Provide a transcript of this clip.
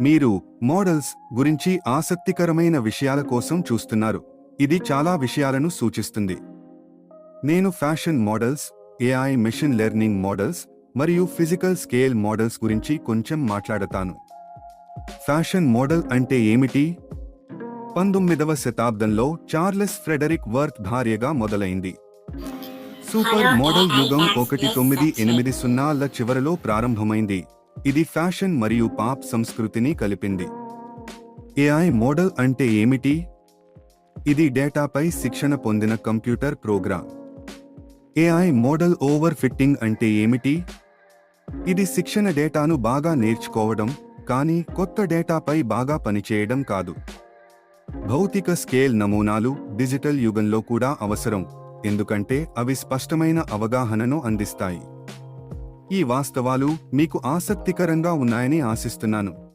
మీరు మోడల్స్ గురించి ఆసక్తికరమైన విషయాల కోసం చూస్తున్నారు. ఇది చాలా విషయాలను సూచిస్తుంది. నేను fashion models AI machine learning models మరియు ఫిజికల్ స్కేల్ మోడల్స్ గురించి కొంచెం మాట్లాడతాను. ఫ్యాషన్ మోడల్ అంటే ఏమిటి? పంతొమ్మిదవ శతాబ్దంలో చార్లెస్ ఫ్రెడరిక్ వర్త్ భార్యగా మొదలైంది. సూపర్ మోడల్ యుగం ఒకటి తొమ్మిది ఎనిమిది సున్నాల చివరలో ప్రారంభమైంది. ఇది ఫ్యాషన్ మరియు పాప్ సంస్కృతిని కలిపింది. ఏఐ మోడల్ అంటే ఏమిటి? ఇది డేటాపై శిక్షణ పొందిన computer program. AI model overfitting అంటే ఏమిటి? ఇది శిక్షణ డేటాను బాగా నేర్చుకోవడం కానీ కొత్త డేటాపై బాగా పనిచేయడం కాదు. భౌతిక స్కేల్ నమూనాలు డిజిటల్ యుగంలో కూడా అవసరం ఎందుకంటే అవి స్పష్టమైన అవగాహనను అందిస్తాయి. ఈ వాస్తవాలు మీకు ఆసక్తికరంగా ఉన్నాయని ఆశిస్తున్నాను.